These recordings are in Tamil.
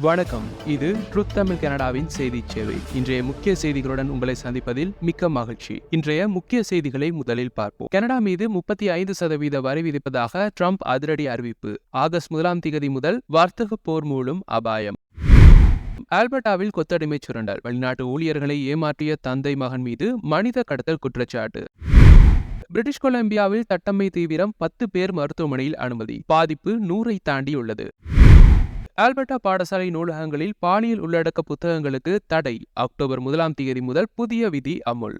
வணக்கம். இது ட்ருத் தமிழ் கனடாவின் செய்தி சேவை. இன்றைய முக்கிய செய்திகளுடன் உங்களை சந்திப்பதில் மிக்க மகிழ்ச்சி. இன்றைய முக்கிய செய்திகளை முதலில் பார்ப்போம். கனடா மீது முப்பத்தி ஐந்து சதவீத வரி விதிப்பதாக ட்ரம்ப் அதிரடி அறிவிப்பு. ஆகஸ்ட் முதலாம் திகதி முதல் வர்த்தக போர் மூலம் அபாயம். ஆல்பர்டாவில் கொத்தடிமை சுரண்டல். வெளிநாட்டு ஊழியர்களை ஏமாற்றிய தந்தை மகன் மீது மனித கடத்தல் குற்றச்சாட்டு. பிரிட்டிஷ் கொலம்பியாவில் தட்டம்மை தீவிரம் பத்து பேர் மருத்துவமனையில் அனுமதி. பாதிப்பு நூறை தாண்டியுள்ளது. ஆல்பர்டா பாடசாலை நூலகங்களில் பாலியல் உள்ளடக்க புத்தகங்களுக்கு தடை. அக்டோபர் முதலாம் தேதி முதல் புதிய விதி அமுல்.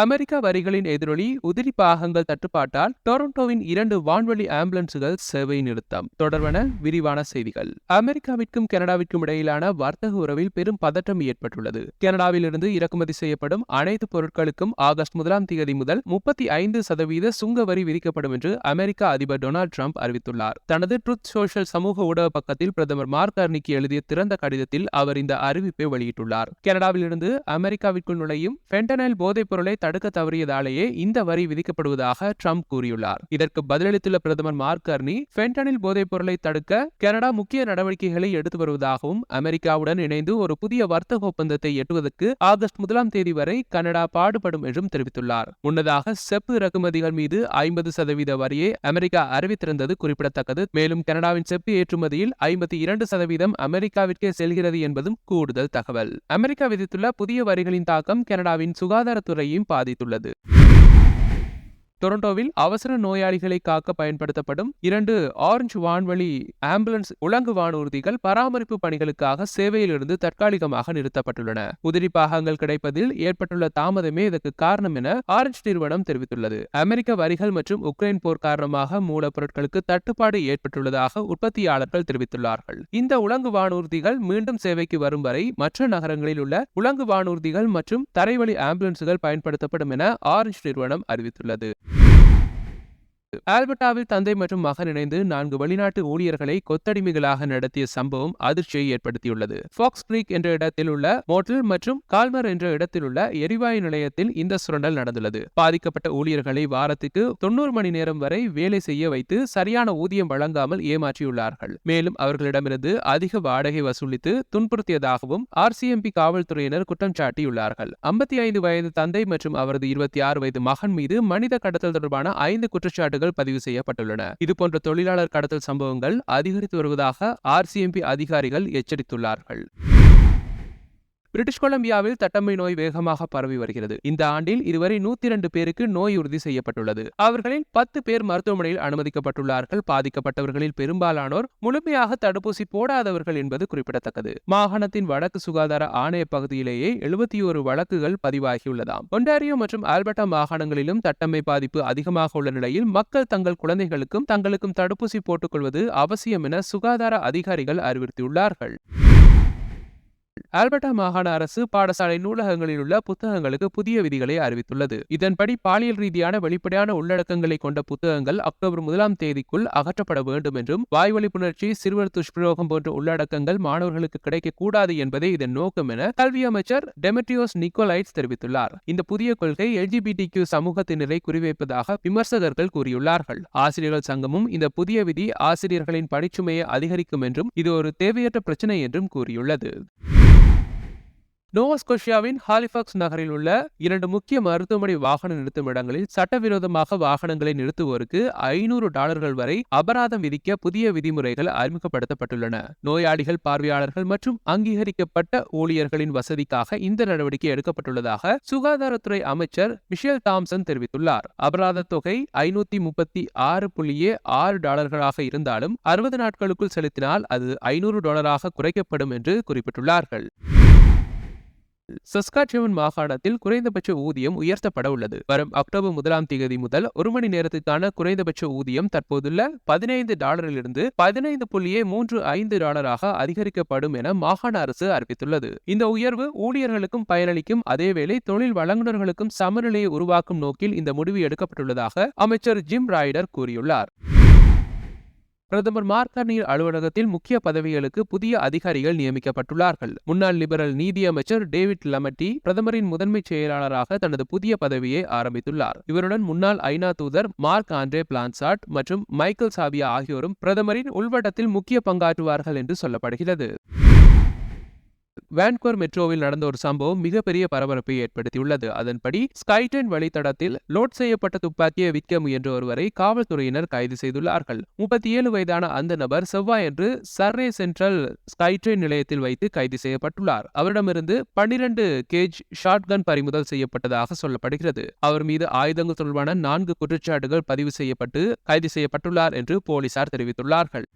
அமெரிக்க வரிகளின் எதிரொலி உதிரி பாகங்கள் தட்டுப்பாட்டால் டொரண்டோவின் இரண்டு வான்வழி ஆம்புலன்ஸுகள் சேவை நிறுத்தம். தொடர்பான விரிவான செய்திகள். அமெரிக்காவிற்கும் கனடாவிற்கும் இடையிலான வர்த்தக உறவில் பெரும் பதற்றம் ஏற்பட்டுள்ளது. கனடாவிலிருந்து இறக்குமதி செய்யப்படும் அனைத்து பொருட்களுக்கும் ஆகஸ்ட் முதலாம் தேதி முதல் முப்பத்தி ஐந்து சதவீத சுங்க வரி விதிக்கப்படும் என்று அமெரிக்க அதிபர் டொனால்டு ட்ரம்ப் அறிவித்துள்ளார். தனது ட்ருத் சோஷியல் சமூக ஊடக பக்கத்தில் பிரதமர் மார்க் அர்னிக்கு எழுதிய திறந்த கடிதத்தில் அவர் இந்த அறிவிப்பை வெளியிட்டுள்ளார். கனடாவிலிருந்து அமெரிக்காவிற்குள் நுழையும் பென்டனைல் போதைப் பொருளை தடுக்க தவறியதாலேயே இந்த வரி விதிக்கப்படுவதாக ட்ரம்ப் கூறியுள்ளார். இதற்கு பதிலளித்துள்ள பிரதமர் மார்க் கர்னி ஃபென்டனில் போதைப் பொருளை தடுக்க கனடா முக்கிய நடவடிக்கைகளை எடுத்து வருவதாகவும் அமெரிக்காவுடன் இணைந்து ஒரு புதிய வர்த்தக ஒப்பந்தத்தை எட்டுவதற்கு ஆகஸ்ட் முதலாம் தேதி வரை கனடா பாடுபடும் என்றும் தெரிவித்துள்ளார். முன்னதாக செப்பு இறக்குமதிகள் மீது ஐம்பது சதவீத வரியை அமெரிக்கா அறிவித்திருந்தது குறிப்பிடத்தக்கது. மேலும் கனடாவின் செப்பு ஏற்றுமதியில் ஐம்பத்தி இரண்டு சதவீதம் அமெரிக்காவிற்கே செல்கிறது என்பதும் கூடுதல் தகவல். அமெரிக்கா விதித்துள்ள புதிய வரிகளின் தாக்கம் கனடாவின் சுகாதாரத்துறையையும் பாதித்துள்ளது. டொரண்டோவில் அவசர நோயாளிகளை காக்க பயன்படுத்தப்படும் இரண்டு ஆரஞ்சு வான்வழி ஆம்புலன்ஸ் உலங்கு வானூர்திகள் பராமரிப்பு பணிகளுக்காக சேவையிலிருந்து தற்காலிகமாக நிறுத்தப்பட்டுள்ளன. உதிரி பாகங்கள் கிடைப்பதில் ஏற்பட்டுள்ள தாமதமே இதற்கு காரணம் என ஆரஞ்சு நிறுவனம் தெரிவித்துள்ளது. அமெரிக்க வரிகள் மற்றும் உக்ரைன் போர் காரணமாக மூலப்பொருட்களுக்கு தட்டுப்பாடு ஏற்பட்டுள்ளதாக உற்பத்தியாளர்கள் தெரிவித்துள்ளார்கள். இந்த உலங்கு வானூர்திகள் மீண்டும் சேவைக்கு வரும் வரை மற்ற நகரங்களில் உள்ள உலங்கு வானூர்திகள் மற்றும் தரைவழி ஆம்புலன்ஸுகள் பயன்படுத்தப்படும் என ஆரஞ்சு நிறுவனம் அறிவித்துள்ளது. Whew. ஆல்பர்டாவில் தந்தை மற்றும் மகன் இணைந்து நான்கு வெளிநாட்டு ஊழியர்களை கொத்தடிமைகளாக நடத்திய சம்பவம் அதிர்ச்சியை ஏற்படுத்தியுள்ளது. ஃபாக்ஸ் கிரீக் என்ற இடத்தில் உள்ள மோட்டல் மற்றும் கால்மர் என்ற இடத்தில் உள்ள எரிவாயு நிலையத்தில் இந்த சுரண்டல் நடந்துள்ளது. பாதிக்கப்பட்ட ஊழியர்களை வாரத்துக்கு தொண்ணூறு மணி நேரம் வரை வேலை செய்ய வைத்து சரியான ஊதியம் வழங்காமல் ஏமாற்றியுள்ளார்கள். மேலும் அவர்களிடமிருந்து அதிக வாடகை வசூலித்து துன்புறுத்தியதாகவும் ஆர்சிஎம்பி காவல்துறையினர் குற்றம் சாட்டியுள்ளார்கள். ஐம்பத்தி ஐந்து வயது தந்தை மற்றும் அவரது இருபத்தி ஆறு வயது மகன் மீது மனித கடத்தல் தொடர்பான ஐந்து குற்றச்சாட்டுகள் வழக்குகள் பதிவு செய்யப்பட்டுள்ளன. இதுபோன்ற தொழிலாளர் கடத்தல் சம்பவங்கள் அதிகரித்து வருவதாக ஆர்சிஎம்பி அதிகாரிகள் எச்சரித்துள்ளார்கள். பிரிட்டிஷ் கொலம்பியாவில் தட்டம்மை நோய் வேகமாக பரவி வருகிறது. இந்த ஆண்டில் இதுவரை நூத்தி இரண்டு பேருக்கு நோய் உறுதி செய்யப்பட்டுள்ளது. அவர்களில் பத்து பேர் மருத்துவமனையில் அனுமதிக்கப்பட்டுள்ளார்கள். பாதிக்கப்பட்டவர்களில் பெரும்பாலானோர் முழுமையாக தடுப்பூசி போடாதவர்கள் என்பது குறிப்பிடத்தக்கது. மாகாணத்தின் வடக்கு சுகாதார ஆணைய பகுதியிலேயே எழுபத்தி ஒரு வழக்குகள் பதிவாகியுள்ளதாம். ஒன்டாரியோ மற்றும் ஆல்பர்டா மாகாணங்களிலும் தட்டம்மை பாதிப்பு அதிகமாக உள்ள நிலையில் மக்கள் தங்கள் குழந்தைகளுக்கும் தங்களுக்கும் தடுப்பூசி போட்டுக்கொள்வது அவசியம் என சுகாதார அதிகாரிகள் அறிவுறுத்தியுள்ளார்கள். ஆல்பர்டா மாகாண அரசு பாடசாலை நூலகங்களில் உள்ள புத்தகங்களுக்கு புதிய விதிகளை அறிவித்துள்ளது. இதன்படி பாலியல் ரீதியான வெளிப்படையான உள்ளடக்கங்களை கொண்ட புத்தகங்கள் அக்டோபர் முதலாம் தேதிக்குள் அகற்றப்பட வேண்டும் என்றும் வாய்வழி புணர்ச்சி சிறுவர் துஷ்பிரயோகம் போன்ற உள்ளடக்கங்கள் மாணவர்களுக்கு கிடைக்கக்கூடாது என்பதே இதன் நோக்கம் என கல்வி அமைச்சர் டெமெட்ரியோஸ் நிக்கோலைட்ஸ் தெரிவித்துள்ளார். இந்த புதிய கொள்கை எல்ஜிபிடி கியூ சமூகத்தினரை குறிவைப்பதாக விமர்சகர்கள் கூறியுள்ளார்கள். ஆசிரியர்கள் சங்கமும் இந்த புதிய விதி ஆசிரியர்களின் பணிச்சுமையை அதிகரிக்கும் என்றும் இது ஒரு தேவையற்ற பிரச்சனை என்றும் கூறியுள்ளது. நோவாஸ்கோஷியாவின் ஹாலிஃபாக்ஸ் நகரில் உள்ள இரண்டு முக்கிய மருத்துவமனை வாகன நிறுத்தும் இடங்களில் சட்டவிரோதமாக வாகனங்களை நிறுத்துவோருக்கு ஐநூறு டாலர்கள் வரை அபராதம் விதிக்க புதிய விதிமுறைகள் அறிமுகப்படுத்தப்பட்டுள்ளன. நோயாளிகள் பார்வையாளர்கள் மற்றும் அங்கீகரிக்கப்பட்ட ஊழியர்களின் வசதிக்காக இந்த நடவடிக்கை எடுக்கப்பட்டுள்ளதாக சுகாதாரத்துறை அமைச்சர் மிஷேல் தாம்சன் தெரிவித்துள்ளார். அபராத தொகை ஐநூத்தி முப்பத்தி ஆறு புள்ளியே ஆறு டாலர்களாக இருந்தாலும் அறுபது நாட்களுக்குள் செலுத்தினால் அது ஐநூறு டாலராக குறைக்கப்படும் என்று குறிப்பிட்டுள்ளார்கள். சஸ்காட்சியவன் மாகாணத்தில் குறைந்தபட்ச ஊதியம் உயர்த்தப்பட உள்ளது. வரும் அக்டோபர் முதலாம் தேதி முதல் ஒரு மணி நேரத்துக்கான குறைந்தபட்ச ஊதியம் தற்போதுள்ள பதினைந்து டாலரிலிருந்து பதினைந்து புள்ளியே மூன்று ஐந்து டாலராக அதிகரிக்கப்படும் என மாகாண அரசு அறிவித்துள்ளது. இந்த உயர்வு ஊழியர்களுக்கும் பயனளிக்கும். அதேவேளை தொழில் வழங்குநர்களுக்கும் சமநிலையை உருவாக்கும் நோக்கில் இந்த முடிவு எடுக்கப்பட்டுள்ளதாக அமைச்சர் ஜிம் ராய்டர் கூறியுள்ளார். பிரதமர் மார்கர்னியர் அலுவலகத்தில் முக்கிய பதவிகளுக்கு புதிய அதிகாரிகள் நியமிக்கப்பட்டுள்ளார்கள். முன்னாள் லிபரல் நீதியமைச்சர் டேவிட் லமட்டி பிரதமரின் முதன்மை செயலாளராக தனது புதிய பதவியை ஆரம்பித்துள்ளார். இவருடன் முன்னாள் ஐநா தூதர் மார்க் ஆண்ட்ரே பிளான்சாட் மற்றும் மைக்கேல் சாவியா ஆகியோரும் பிரதமரின் உள்வட்டத்தில் முக்கிய பங்காற்றுவார்கள் என்று சொல்லப்படுகிறது. வேன்கோர் மெட்ரோவில் நடந்த ஒரு சம்பவம் மிகப்பெரிய பரபரப்பை ஏற்படுத்தியுள்ளது. அதன்படி ஸ்கைட்ரெயின் வழித்தடத்தில் லோட் செய்யப்பட்ட துப்பாக்கியை விற்க முயன்ற ஒருவரை காவல்துறையினர் கைது செய்துள்ளார்கள். முப்பத்தி ஏழு வயதான அந்த நபர் செவ்வாயன்று சர்ரே சென்ட்ரல் ஸ்கைட்ரெயின் நிலையத்தில் வைத்து கைது செய்யப்பட்டுள்ளார். அவரிடமிருந்து பன்னிரண்டு கேஜ் ஷாட்கன் பறிமுதல் செய்யப்பட்டதாக சொல்லப்படுகிறது. அவர் மீது ஆயுதங்கள் தொடர்பான நான்கு குற்றச்சாட்டுகள் பதிவு செய்யப்பட்டு கைது செய்யப்பட்டுள்ளார் என்று போலீசார் தெரிவித்துள்ளார்கள்.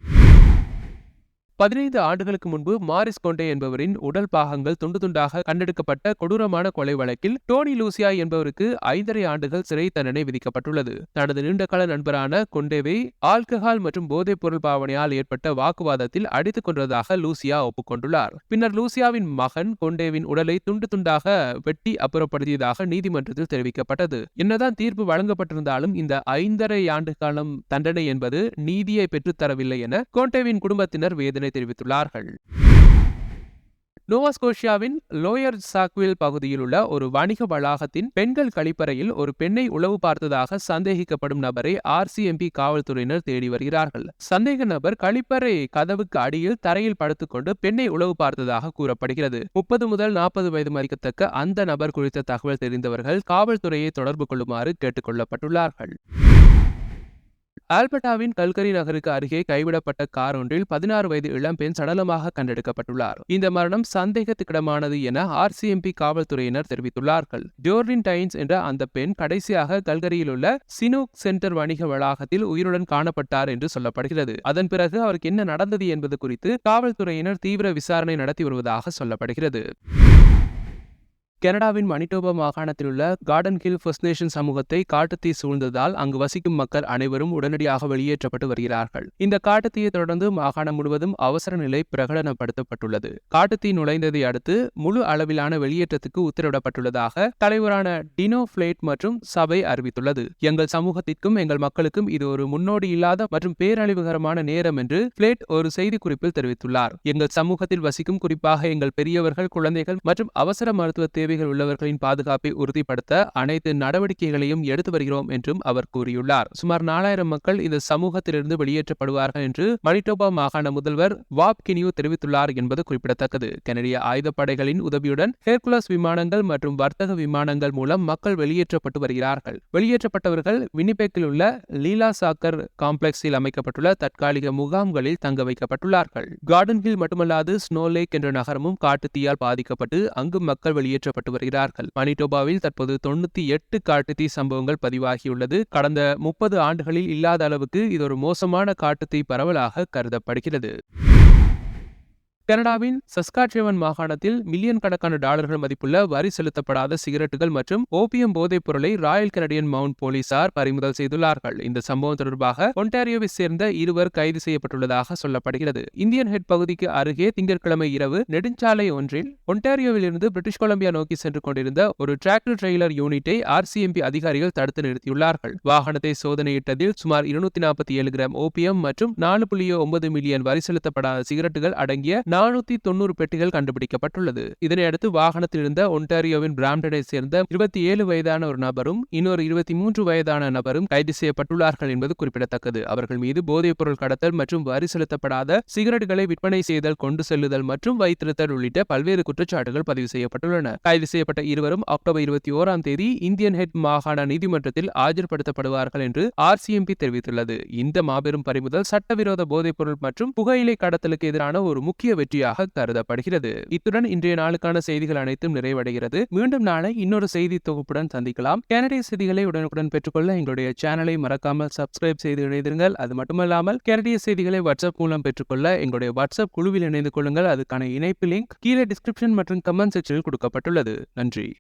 பதினைந்து ஆண்டுகளுக்கு முன்பு மாரிஸ் கொண்டே என்பவரின் உடல் பாகங்கள் துண்டு துண்டாக கண்டெடுக்கப்பட்ட கொடூரமான கொலை வழக்கில் டோனி லூசியா என்பவருக்கு ஐந்தரை ஆண்டுகள் சிறை தண்டனை விதிக்கப்பட்டுள்ளது. தனது நீண்டகால நண்பரான கொண்டேவை ஆல்கஹால் மற்றும் போதைப் பொருள் பாவனையால் ஏற்பட்ட வாக்குவாதத்தில் அடித்துக் கொன்றதாக லூசியா ஒப்புக்கொண்டுள்ளார். பின்னர் லூசியாவின் மகன் கொண்டேவின் உடலை துண்டு துண்டாக வெட்டி அப்புறப்படுத்தியதாக நீதிமன்றத்தில் தெரிவிக்கப்பட்டது. என்னதான் தீர்ப்பு வழங்கப்பட்டிருந்தாலும் இந்த ஐந்தரை ஆண்டு காலம் தண்டனை என்பது நீதியை பெற்றுத்தரவில்லை என கோண்டேவின் குடும்பத்தினர் வேதனை தெரிவித்துள்ளார்கள். நோவாஸ்கோஷியாவின் லோயர் சாக்வில் பகுதியில் உள்ள ஒரு வணிக வளாகத்தின் பெண்கள் கழிப்பறையில் ஒரு பெண்ணை உளவு பார்த்ததாக சந்தேகிக்கப்படும் நபரை ஆர்சிஎம்பி காவல்துறையினர் தேடி வருகிறார்கள். சந்தேக நபர் கழிப்பறை கதவுக்கு அடியில் தரையில் படுத்துக்கொண்டு பெண்ணை உளவு பார்த்ததாக கூறப்படுகிறது. முப்பது முதல் நாற்பது வயது மதிக்கத்தக்க அந்த நபர் குறித்த தகவல் தெரிந்தவர்கள் காவல்துறையை தொடர்பு கொள்ளுமாறு கேட்டுக் கொள்ளப்பட்டுள்ளார்கள். ஆல்பர்டாவின் கல்கரி நகருக்கு அருகே கைவிடப்பட்ட கார் ஒன்றில் பதினாறு வயது இளம்பெண் சடலமாக கண்டெடுக்கப்பட்டுள்ளார். இந்த மரணம் சந்தேகத்துக்கிடமானது என ஆர்சிஎம்பி காவல்துறையினர் தெரிவித்துள்ளார்கள். ஜோர்டின் டைன்ஸ் என்ற அந்த பெண் கடைசியாக கல்கரியில் உள்ள சினூக் சென்டர் வணிக வளாகத்தில் உயிருடன் காணப்பட்டார் என்று சொல்லப்படுகிறது. அதன் பிறகு அவருக்கு என்ன நடந்தது என்பது குறித்து காவல்துறையினர் தீவிர விசாரணை நடத்தி வருவதாக சொல்லப்படுகிறது. கனடாவின் மணிட்டோபா மாகாணத்தில் உள்ள கார்டன் ஹில் ஃபர்ஸ்ட் நேஷன் சமூகத்தை காட்டுத்தீ சூழ்ந்ததால் அங்கு வசிக்கும் மக்கள் அனைவரும் உடனடியாக வெளியேற்றப்பட்டு வருகிறார்கள். இந்த காட்டுத்தீயை தொடர்ந்து மாகாணம் முழுவதும் அவசர நிலை பிரகடனப்படுத்தப்பட்டுள்ளது. காட்டுத்தீ நுழைந்ததை அடுத்து முழு அளவிலான வெளியேற்றத்துக்கு உத்தரவிடப்பட்டுள்ளதாக தலைவரான டினோ பிளேட் மற்றும் சபை அறிவித்துள்ளது. எங்கள் சமூகத்திற்கும் எங்கள் மக்களுக்கும் இது ஒரு முன்னோடி இல்லாத மற்றும் பேரழிவுகரமான நேரம் என்று பிளேட் ஒரு செய்திக்குறிப்பில் தெரிவித்துள்ளார். எங்கள் சமூகத்தில் வசிக்கும் குறிப்பாக எங்கள் பெரியவர்கள் குழந்தைகள் மற்றும் அவசர மருத்துவ தேவைகள் உள்ளவர்களின் பாதுகாப்பை உறுதிப்படுத்த அனைத்து நடவடிக்கைகளையும் எடுத்து வருகிறோம் என்றும் அவர் கூறியுள்ளார். சுமார் நாலாயிரம் மக்கள் இந்த சமூகத்திலிருந்து வெளியேற்றப்படுவார்கள் என்று மணிட்டோபா மாகாண முதல்வர் வாப் கினியூ தெரிவித்துள்ளார் என்பது குறிப்பிடத்தக்கது. கனடிய ஆயுதப்படைகளின் உதவியுடன் ஹெர்குலஸ் விமானங்கள் மற்றும் வர்த்தக விமானங்கள் மூலம் மக்கள் வெளியேற்றப்பட்டு வருகிறார்கள். வெளியேற்றப்பட்டவர்கள் வினிபெக்கில் உள்ள லீலா சாக்கர் காம்ப்ளெக்ஸில் அமைக்கப்பட்டுள்ள தற்காலிக முகாம்களில் தங்க வைக்கப்பட்டுள்ளார்கள். கார்டன் ஹில் மட்டுமல்லாது ஸ்னோ லேக் என்ற நகரமும் காட்டுத்தீயால் பாதிக்கப்பட்டு அங்கு மக்கள் வெளியேற்ற பாதிக்கப்பட்டு வருகிறார்கள். மணிடோபாவில் தற்போது தொண்ணூத்தி எட்டு காட்டுத்தீ சம்பவங்கள் பதிவாகியுள்ளது. கடந்த முப்பது ஆண்டுகளில் இல்லாத அளவுக்கு இது ஒரு மோசமான காட்டுத்தீ பரவலாக கருதப்படுகிறது. கனடாவின் சஸ்காட்சேவன் மாகாணத்தில் மில்லியன் கணக்கான டாலர்கள் மதிப்புள்ள வரி செலுத்தப்படாத சிகரெட்டுகள் மற்றும் ஓபியம் போதைப் பொருளை ராயல் கனடியன் மவுண்ட் போலீசார் பறிமுதல் செய்துள்ளார்கள். இந்த சம்பவம் தொடர்பாக ஒன்டாரியோவை சேர்ந்த இருவர் கைது செய்யப்பட்டுள்ளதாக சொல்லப்படுகிறது. இந்தியன் ஹெட் பகுதிக்கு அருகே திங்கட்கிழமை இரவு நெடுஞ்சாலை ஒன்றில் ஒன்டாரியோவில் இருந்து பிரிட்டிஷ் கொலம்பியா நோக்கி சென்று கொண்டிருந்த ஒரு டிராக்டர் ட்ரெய்லர் யூனிட்டை ஆர்சிஎம்பி அதிகாரிகள் தடுத்து நிறுத்தியுள்ளார்கள். வாகனத்தை சோதனையிட்டதில் சுமார் இருநூத்தி நாற்பத்தி ஏழு கிராம் ஓபியம் மற்றும் நாலு புள்ளி ஒன்பது மில்லியன் வரி செலுத்தப்படாத சிகரெட்டுகள் அடங்கிய நானூத்தி தொண்ணூறு பெட்டிகள் கண்டுபிடிக்கப்பட்டுள்ளது. இதனையடுத்து வாகனத்தில் இருந்த ஒன்டாரியோவின் பிராம்டனை சேர்ந்த இருபத்தி ஏழு வயதான ஒரு நபரும் இன்னொரு இருபத்தி மூன்று வயதான நபரும் கைது செய்யப்பட்டுள்ளார்கள் என்பது குறிப்பிடத்தக்கது. அவர்கள் மீது போதைப் பொருள் கடத்தல் மற்றும் வரி செலுத்தப்படாத சிகரெட்டுகளை விற்பனை செய்தல் கொண்டு செல்லுதல் மற்றும் வைத்திருத்தல் உள்ளிட்ட பல்வேறு குற்றச்சாட்டுகள் பதிவு செய்யப்பட்டுள்ளன. கைது செய்யப்பட்ட இருவரும் அக்டோபர் இருபத்தி ஓராம் தேதி இந்தியன் ஹெட் மாகாண நீதிமன்றத்தில் ஆஜர்படுத்தப்படுவார்கள் என்று ஆர்சிஎம்பி தெரிவித்துள்ளது. இந்த மாபெரும் பறிமுதல் சட்டவிரோத போதைப் பொருள் மற்றும் புகையிலை கடத்தலுக்கு எதிரான ஒரு முக்கிய வெற்றி வெற்றியாக கருதப்படுகிறது. இத்துடன் இன்றைய நாளுக்கான செய்திகள் அனைத்தும் நிறைவடைகிறது. மீண்டும் நாளை இன்னொரு செய்தி தொகுப்புடன் சந்திக்கலாம். கனடிய செய்திகளை உடனுக்குடன் பெற்றுக்கொள்ள எங்களுடைய சேனலை மறக்காமல் சப்ஸ்கிரைப் செய்து இணைந்திருங்கள். அது மட்டுமல்லாமல் கனடிய செய்திகளை வாட்ஸ்அப் மூலம் பெற்றுக்கொள்ள எங்களுடைய வாட்ஸ்அப் குழுவில் இணைந்து கொள்ளுங்கள். அதுக்கான இணைப்பு லிங்க் கீழே டிஸ்கிரிப்ஷன் மற்றும் கமெண்ட் செக்ஷனில் கொடுக்கப்பட்டுள்ளது. நன்றி.